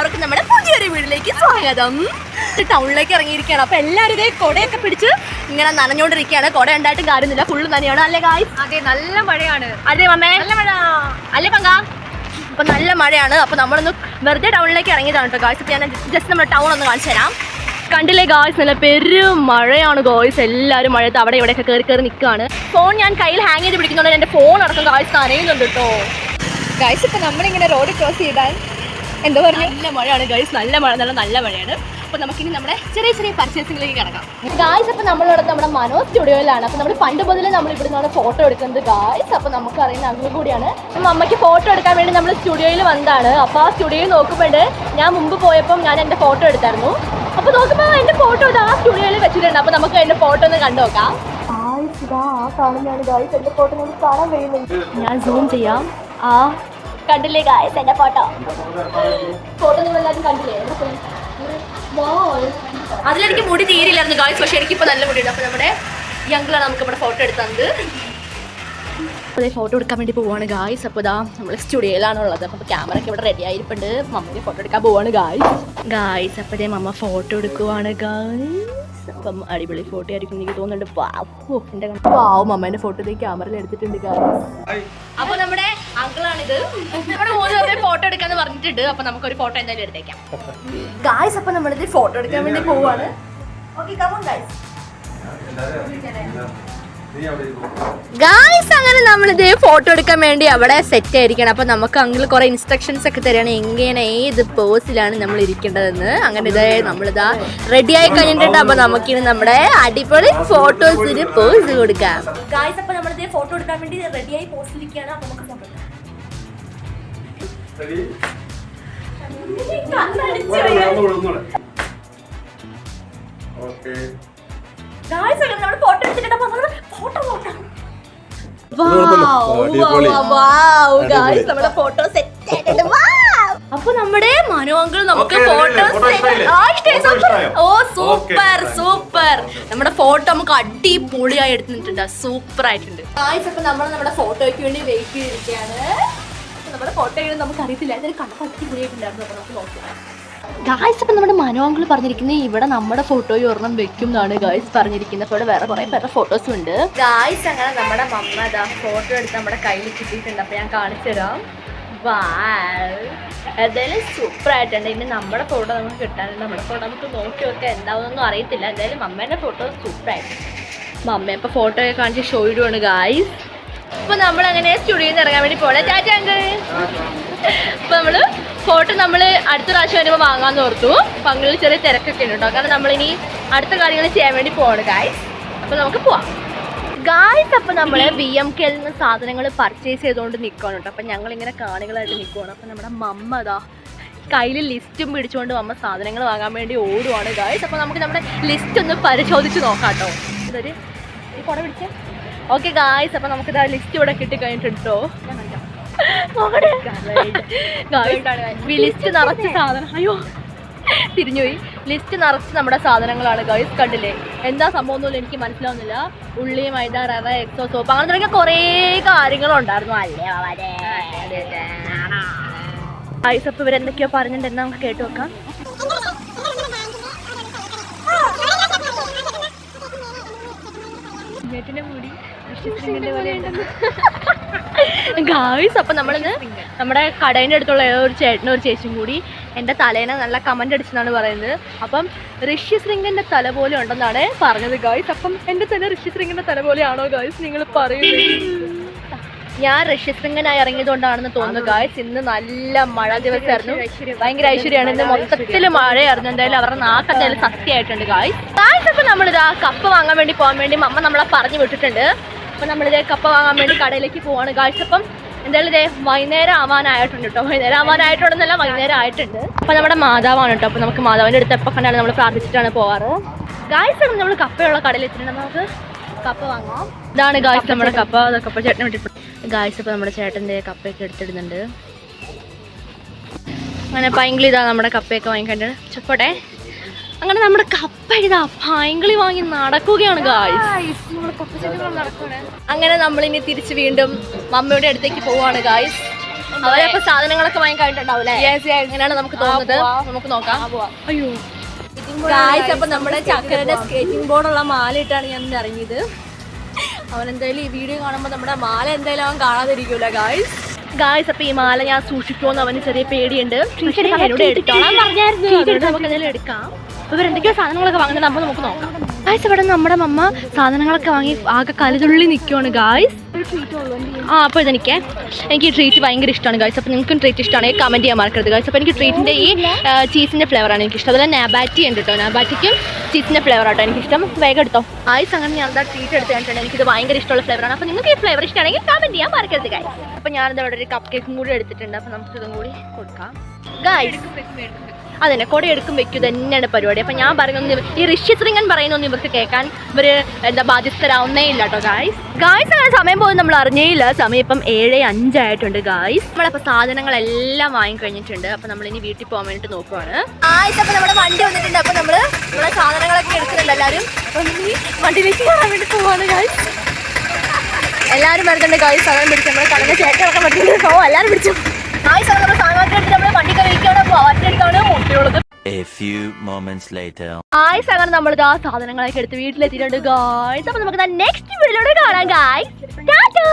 എല്ലാവർക്കും നമ്മുടെ പുതിയൊരു വീട്ടിലേക്ക് സ്വാഗതം. ടൗണിലേക്ക് ഇറങ്ങിയിരിക്കുകയാണ്. അപ്പൊ എല്ലാവരും ഇതേ കൊടയൊക്കെ പിടിച്ച് ഇങ്ങനെ നനഞ്ഞോണ്ടിരിക്കുകയാണ്. കൊട ഉണ്ടായിട്ടും കാര്യമൊന്നുമില്ല. ഫുള്ള് നനയാണ്. അല്ലേ കായ് അതെ നല്ല മഴയാണ്. അതെ മമ്മേ. നല്ല മഴ. അല്ലേ പങ്ക? അപ്പൊ നല്ല മഴയാണ്. അപ്പൊ നമ്മളൊന്ന് വെറുതെ ടൗണിലേക്ക് ഇറങ്ങിയതാണ് കേട്ടോ ഗായ്സ് ഇപ്പൊ ഞാൻ ജസ്റ്റ് നമ്മുടെ ടൗൺ ഒന്ന് കാണിച്ചു തരാം. കണ്ടില്ലേ ഗായ്സ് നല്ല പെരും മഴയാണ് ഗോയ്സ് എല്ലാവരും മഴയത്ത് അവിടെ ഇവിടെയൊക്കെ കയറി കയറി നിൽക്കുകയാണ്. ഫോൺ ഞാൻ കയ്യിൽ ഹാങ് ചെയ്ത് പിടിക്കുന്നുണ്ട് എന്റെ ഫോൺ അടക്കം ഗായ്സ് നനയുന്നുണ്ട് കേട്ടോ. ഗായ്സ് ഇപ്പൊ നമ്മളിങ്ങനെ റോഡ് ക്രോസ് ചെയ്താൽ എന്താ പറഞ്ഞു? നല്ല മഴയാണ് ഗൈസ് നല്ല മഴ നല്ല നല്ല മഴയാണ്. അപ്പൊ നമുക്കിനി നമ്മുടെ ചെറിയ ചെറിയ പർച്ചേസിംഗിലേക്ക് കിടക്കാം. ഗായ്സ് അപ്പൊ നമ്മളിവിടെ നമ്മുടെ മനോ സ്റ്റുഡിയോയിലാണ് അപ്പൊ നമ്മൾ പണ്ട് മുതലേ നമ്മൾ ഇവിടെ നിന്നാണ് ഫോട്ടോ എടുക്കുന്നത് ഗായ്സ് അപ്പൊ നമുക്ക് അറിയുന്ന അങ്ങ് കൂടിയാണ്. അപ്പം അമ്മയ്ക്ക് ഫോട്ടോ എടുക്കാൻ വേണ്ടി നമ്മൾ സ്റ്റുഡിയോയിൽ വന്നതാണ്. അപ്പൊ ആ സ്റ്റുഡിയോയിൽ നോക്കുമ്പോൾ ഞാൻ മുമ്പ് പോയപ്പോൾ ഞാൻ എന്റെ ഫോട്ടോ എടുത്തായിരുന്നു. അപ്പൊ നോക്കുമ്പോൾ എന്റെ ഫോട്ടോ ആ സ്റ്റുഡിയോയിൽ വെച്ചിട്ടുണ്ട്. അപ്പൊ നമുക്ക് എന്റെ ഫോട്ടോ ഒന്ന് കണ്ടു നോക്കാം. ആ കാണുന്നതാണ്. ഗായ്സ് എന്റെ ഫോട്ടോ നമുക്ക് കാണാൻ കഴിയുന്നുണ്ട്. ഞാൻ സൂം ചെയ്യാം. ആ കണ്ടില്ലേ ഗായസ് എന്റെ ഫോട്ടോ ഫോട്ടോ നിങ്ങൾ എല്ലാവരും കണ്ടില്ലേ. അതിലെനിക്ക് മുടി തീരില്ലായിരുന്നു ഗായസ് പക്ഷെ എനിക്ക് എനിക്കിപ്പോൾ നല്ല മുടിയുണ്ട് അപ്പോൾ നമ്മുടെ യങ്ങളാണ് നമുക്ക് ഇവിടെ ഫോട്ടോ എടുത്തത്. അപ്പോൾ ഫോട്ടോ എടുക്കാൻ വേണ്ടി പോവാണ് ഗായ്സ് അപ്പോൾ ഇതാ നമ്മൾ സ്റ്റുഡിയോയിലാണ് ഉള്ളത്. അപ്പോൾ ക്യാമറ ഒക്കെ ഇവിടെ റെഡി ആയിരിപ്പുണ്ട്. മമ്മിയെ ഫോട്ടോ എടുക്കാൻ പോവാണ് ഗായ്സ് ഗായ്സ് അപ്പോൾ ഇതേ മമ്മ ഫോട്ടോ എടുക്കുവാണ് ഗായ്സ് അപ്പം അടിപൊളി ഫോട്ടോ ആയിരിക്കും എനിക്ക് തോന്നുന്നുണ്ട്. വാവ് എന്റെ വാവ് മമ്മേന്റെ ഫോട്ടോ ഇതേ ക്യാമറയിൽ എടുത്തിട്ടുണ്ട് ഗായ്സ് അപ്പോൾ നമ്മുടെ അങ്കിളാണിത്. നമ്മുടെ മൂന്ന് പേരുടെ ഫോട്ടോ എടുക്കാന്ന് പറഞ്ഞിട്ടുണ്ട്. അപ്പോൾ നമുക്കൊരു ഫോട്ടോ എന്തായാലും എടുത്തേക്കാം. ഗായ്സ് അപ്പോൾ നമ്മളിത് ഫോട്ടോ എടുക്കാൻ വേണ്ടി പോവാണ്. ഓക്കെ കമോൺ ഗായ്സ് ഗായ്സ് അങ്ങനെ നമ്മളിത് ഫോട്ടോ എടുക്കാൻ വേണ്ടി അവിടെ സെറ്റ് ആയിരിക്കണം. അപ്പൊ നമുക്ക് അങ്കിൾ കുറെ ഇൻസ്ട്രക്ഷൻസ് ഒക്കെ തരികയാണ്. എങ്ങനെ ഏത് പോസിലാണ് നമ്മൾ ഇരിക്കേണ്ടതെന്ന്. അങ്ങനെ ഇതേ നമ്മളിതാ റെഡി ആയി കഴിഞ്ഞിട്ടുണ്ട്. അപ്പൊ നമുക്കിനി നമ്മുടെ അടിപൊളി ഫോട്ടോസിന് പോസ് കൊടുക്കാം. ഗായ്സ് അപ്പൊ നമ്മളിത് ഫോട്ടോ എടുക്കാൻ വേണ്ടി റെഡി ആയി പോസ് ഇരിക്കുകയാണ്. അപ്പൊ നമുക്ക് photo ഫോട്ടോ ഫോട്ടോ നമ്മുടെ ഫോട്ടോ സെറ്റ്. അപ്പൊ നമ്മുടെ മനു അങ്കിൾ നമുക്ക് ഫോട്ടോ? ഓ സൂപ്പർ സൂപ്പർ നമ്മുടെ ഫോട്ടോ നമുക്ക് അടിപൊളിയായി എടുത്തിട്ടുണ്ട്. സൂപ്പർ ആയിട്ടുണ്ട്. ഗായ്സ് അപ്പൊ നമ്മൾ നമ്മുടെ ഫോട്ടോയ്ക്ക് വേണ്ടി വെയിറ്റ് ചെയ്തിരിക്കുകയാണ്. നമ്മുടെ ഫോട്ടോ നമുക്ക് അറിയത്തില്ല അതിന് കണ്ടപ്പോൾ അടിപൊളിയായിട്ടുണ്ടായിരുന്നു നമുക്ക് നോക്കാം. ഗായ്സ് ഇപ്പം നമ്മുടെ മനു അങ്കിൾ പറഞ്ഞിരിക്കുന്നത് ഇവിടെ നമ്മുടെ ഫോട്ടോയും ഒരെണ്ണം വെക്കും എന്നാണ് ഗായ്സ് പറഞ്ഞിരിക്കുന്നത് അപ്പോൾ വേറെ കുറേ പേരുടെ ഫോട്ടോസും ഉണ്ട്. ഗായ്സ് അങ്ങനെ നമ്മുടെ മമ്മ ഇതാ ഫോട്ടോ എടുത്ത് നമ്മുടെ കയ്യിൽ കിട്ടിയിട്ടുണ്ട്. അപ്പോൾ ഞാൻ കാണിച്ചു തരാം. എന്തായാലും സൂപ്പർ ആയിട്ടുണ്ട്. ഇനി നമ്മുടെ ഫോട്ടോ നമുക്ക് കിട്ടാനുണ്ട്. നമ്മുടെ ഫോട്ടോ നമുക്ക് നോക്കി നോക്കാം എന്താവുന്നൊന്നും അറിയത്തില്ല. എന്തായാലും മമ്മേന്റെ ഫോട്ടോ സൂപ്പർ ആയിട്ടുണ്ട്. മമ്മ ഇപ്പോൾ ഫോട്ടോ ഒക്കെ കാണിച്ച് ഷോ ഇടുവാണ് ഗായ്സ് അപ്പോൾ നമ്മളങ്ങനെ സ്റ്റുഡിയോയിൽ നിന്ന് ഇറങ്ങാൻ വേണ്ടി പോലെ ചാച്ചാ അങ്കിൾ അപ്പൊ നമ്മൾ ഫോട്ടോ നമ്മൾ അടുത്ത പ്രാവശ്യം വരുമ്പോൾ വാങ്ങാന്ന് ഓർത്തു. അപ്പൊ അങ്ങനെ ചെറിയ തിരക്കൊക്കെ ഉണ്ട് കേട്ടോ കാരണം നമ്മളിനി അടുത്ത കാര്യങ്ങൾ ചെയ്യാൻ വേണ്ടി പോവാണ് ഗായ്സ് അപ്പൊ നമുക്ക് പോവാം. ഗായ്സ് അപ്പൊ നമ്മൾ ബി എം കെയിൽ നിന്ന് സാധനങ്ങൾ പർച്ചേസ് ചെയ്തുകൊണ്ട് നിൽക്കുകയാണ് കേട്ടോ അപ്പൊ ഞങ്ങൾ ഇങ്ങനെ കാണികളായിട്ട് നിൽക്കുവാണ് അപ്പൊ നമ്മുടെ മമ്മ അതാ കയ്യിൽ ലിസ്റ്റും പിടിച്ചുകൊണ്ട് മമ്മ സാധനങ്ങൾ വാങ്ങാൻ വേണ്ടി ഓടുവാണ് ഗായ്സ് അപ്പൊ നമുക്ക് നമ്മുടെ ലിസ്റ്റ് ഒന്ന് പരിശോധിച്ച് നോക്കാം കേട്ടോ ഇതൊരു ഈ പിടിച്ചേ. ഓക്കെ ഗായ്സ് അപ്പൊ നമുക്ക് ഇതാ ലിസ്റ്റ് ഇവിടെ കിട്ടി കഴിഞ്ഞിട്ടുണ്ട് ലിസ്റ്റ് നിറച്ച സാധനം അയ്യോ തിരിഞ്ഞുപോയി. ലിസ്റ്റ് നിറച്ച് നമ്മുടെ സാധനങ്ങളാണ് ഗൈസ് കണ്ടില്ലേ? എന്താ സംഭവം ഒന്നും എനിക്ക് മനസ്സിലാവുന്നില്ല. ഉള്ളി മൈദ റവ എക്സോ സോപ്പ് അങ്ങനെ തുടങ്ങിയ കുറേ കാര്യങ്ങളുണ്ടായിരുന്നു അല്ലേ വളരെ ഗൈസ് അപ്പൊ ഇവരെന്തൊക്കെയോ പറഞ്ഞിട്ടുണ്ടെന്ന് നമുക്ക് കേട്ടു നോക്കാം. ഗായ്സ് അപ്പം നമ്മളിന്ന് നമ്മുടെ കടേന്റെ അടുത്തുള്ള ഏതോ ഒരു ചേട്ടനും ഒരു ചേച്ചിയും കൂടി എന്റെ തലേനെ നല്ല കമന്റ് അടിച്ചെന്നാണ് പറയുന്നത്. അപ്പം ഋഷി ശൃംഗന്റെ തല പോലെ ഉണ്ടെന്നാണ് പറഞ്ഞത് ഗായ്സ്. അപ്പം എന്റെ തല ഋഷി ശൃംഗന്റെ തല പോലെയാണോ ഗായ്സ്? നിങ്ങൾ പറയുന്നത്. ഞാൻ ഋഷ്യശൃംഗനായി ഇറങ്ങിയതുകൊണ്ടാണെന്ന് തോന്നുന്നു ഗായ്സ്. ഇന്ന് നല്ല മഴ ദിവസമായിരുന്നു. ഭയങ്കര ഐശ്വര്യമാണ്. ഇന്ന് മൊത്തത്തിൽ മഴയായിരുന്നു. എന്തായാലും അവരുടെ നാക്ക് എന്തായാലും സത്യമായിട്ടുണ്ട് ഗായ്സ്. ഗായ്സ് അപ്പം നമ്മളിതാ കപ്പ് വാങ്ങാൻ വേണ്ടി പോകാൻ വേണ്ടി അമ്മ നമ്മളെ പറഞ്ഞു വിട്ടിട്ടുണ്ട്. അപ്പം നമ്മളിതേ കപ്പ വാങ്ങാൻ വേണ്ടി കടയിലേക്ക് പോവാണ്. കാഴ്ചപ്പം എന്തായാലും ഇതേ വൈകുന്നേരം ആവാനായിട്ടുണ്ട് കേട്ടോ വൈകുന്നേരം ആവാനായിട്ടുണ്ടെന്നല്ല വൈകുന്നേരം ആയിട്ടുണ്ട്. അപ്പം നമ്മുടെ മാതാവാണ് കേട്ടോ അപ്പം നമുക്ക് മാതാവിന്റെ അടുത്ത് എപ്പോൾ കണ്ടാണ് നമ്മൾ പ്രാർത്ഥിച്ചിട്ടാണ് പോവാറ്. ഗായ്സ് നമ്മൾ കപ്പയുള്ള കടയിൽ എത്തിയിട്ടുണ്ട് നമുക്ക് കപ്പ വാങ്ങാം. ഇതാണ് ഗായ്സ് നമ്മുടെ കപ്പ. കപ്പ ചേട്ടനെ വിട്ടിട്ട് ഗായ്സ് ഇപ്പോൾ നമ്മുടെ ചേട്ടന്റെ കപ്പയൊക്കെ എടുത്തിടുന്നുണ്ട്. അങ്ങനെ പൈങ്കിളി ഇതാ നമ്മുടെ കപ്പയൊക്കെ വാങ്ങിക്കണ്ട് ചപ്പോട്ടെ. അങ്ങനെ നമ്മുടെ കപ്പ എഴുതാ പൈങ്കിളി വാങ്ങി നടക്കുകയാണ് ഗായ്സ് അങ്ങനെ നമ്മൾ ഇനി തിരിച്ച് വീണ്ടും മമ്മയുടെ അടുത്തേക്ക് പോവാണ് ഗായ്സ് അവരപ്പോ സാധനങ്ങളൊക്കെ വാങ്ങി കഴിഞ്ഞിട്ടുണ്ടാവൂലേ അങ്ങനെയാണ് നമുക്ക് തോന്നുന്നത്? നമുക്ക് നോക്കാം. അയ്യോ. ഗായ്സ് അപ്പൊ നമ്മുടെ ചക്കരന്റെ സ്കേറ്റിംഗ് ബോർഡുള്ള മാല ഇട്ടാണ് ഞാൻ ഇറങ്ങിയത്. അവൻ എന്തായാലും ഈ വീഡിയോ കാണുമ്പോൾ നമ്മുടെ മാല എന്തായാലും അവൻ കാണാതിരിക്കൂല ഗായ്സ് ഗായ്സ് അപ്പൊ ഈ മാല ഞാൻ സൂക്ഷിക്കുമെന്ന് അവന് ചെറിയ പേടിയുണ്ട്. നമുക്ക് എടുക്കാം. ഇവരെന്തൊക്കെയോ സാധനങ്ങളൊക്കെ വാങ്ങുന്നത് നമ്മൾ നമുക്ക് നോക്കാം. ഗായ്സ് ഇവിടെ നമ്മുടെ മമ്മ സാധനങ്ങളൊക്കെ വാങ്ങി ആകെ കലതുള്ളി നിൽക്കുവാണ് ഗായ്സ് ആ അപ്പോൾ ഇതെനിക്ക് എനിക്ക് ഈ ട്രീറ്റ് ഭയങ്കര ഇഷ്ടമാണ് ഗായ്സ് അപ്പോൾ നിങ്ങൾക്കും ട്രീറ്റ് ഇഷ്ടമാണെങ്കിൽ കമന്റ് ചെയ്യാൻ മറക്കരുത് ഗായ്സ് അപ്പോൾ എനിക്ക് ട്രീറ്റിന്റെ ഈ ചീസിന്റെ ഫ്ലേവറാണ് എനിക്കിഷ്ടം. അതുപോലെ നാബാറ്റി ഉണ്ട് കേട്ടോ നാബാറ്റിക്കും ചീസിന്റെ ഫ്ലേവർ ആട്ടോ എനിക്കിഷ്ടം. വേഗം എടുത്തോ. ആയിസ് അങ്ങനെ ഞാൻ എന്താ ട്രീറ്റ് എടുത്ത് കണ്ടിട്ടുണ്ട്. എനിക്കിത് ഭയങ്കര ഇഷ്ടമുള്ള ഫ്ലേവറാണ് അപ്പോൾ നിങ്ങൾക്ക് ഈ ഫ്ലേവർ ഇഷ്ടമാണെങ്കിൽ കമന്റ് ചെയ്യാൻ മറക്കരുത് ഗായ്സ് അപ്പോൾ ഞാനിത് ഇവിടെ ഒരു കപ്പ് കേക്കും കൂടി എടുത്തിട്ടുണ്ട്. അപ്പോൾ നമുക്ക് ഇതും കൂടി കൊടുക്കാം. ഗായ്സ് അതന്നെ കൊട എടുക്കും വെക്കും തന്നെയാണ് പരിപാടി. അപ്പം ഞാൻ പറയുന്നത് ഈ ഋഷി ശ്രീങ്ങൻ പറയുന്നൊന്നും ഇവർക്ക് കേൾക്കാൻ ഇവർ എന്താ ബാധ്യസ്ഥരാവുന്നേ ഇല്ല കേട്ടോ ഗായ്സ് ഗായ്സ് അങ്ങനെ സമയം പോയി നമ്മൾ അറിഞ്ഞേയില്ല. സമയം ഇപ്പം ഏഴ് അഞ്ചായിട്ടുണ്ട് ഗായ്സ് നമ്മളപ്പോൾ സാധനങ്ങളെല്ലാം വാങ്ങി കഴിഞ്ഞിട്ടുണ്ട് അപ്പം ഇനി വീട്ടിൽ പോകാൻ വേണ്ടിയിട്ട് നോക്കുവാണ്. ഗായ്സ് അപ്പം നമ്മുടെ വണ്ടി വന്നിട്ടുണ്ട്. അപ്പം നമ്മൾ നമ്മുടെ സാധനങ്ങളൊക്കെ എടുക്കുന്നുണ്ട് എല്ലാവരും. വണ്ടിയിലേക്ക് കയറാൻ വേണ്ടി പോവാണ് ഗായ്സ് എല്ലാവരും വരുന്നുണ്ട് ഗായ്സ് സാധനം പിടിച്ചു നമ്മുടെ കടന്ന് ചേട്ടനൊക്കെ പറ്റുന്നുണ്ട് എല്ലാവരും പിടിച്ചു ഗായ്സ് നമ്മൾ സാധനങ്ങളൊക്കെ എടുത്ത് നമ്മൾ വണ്ടി കയറിയിരിക്കുകയാണ് അപ്പോൾ അവരുടെ അടുത്താണ് മുട്ടിയുള്ളത് A few moments later. Guys അങ്ങനെ നമ്മൾ ആ സാധനങ്ങളൊക്കെ എടുത്ത് വീട്ടിലെത്തിയിട്ടുണ്ട് ഗായ്സ് അപ്പൊ നമുക്ക് നെക്സ്റ്റ് വീഡിയോയിലൂടെ കാണാം ഗായ്സ് ടാറ്റാ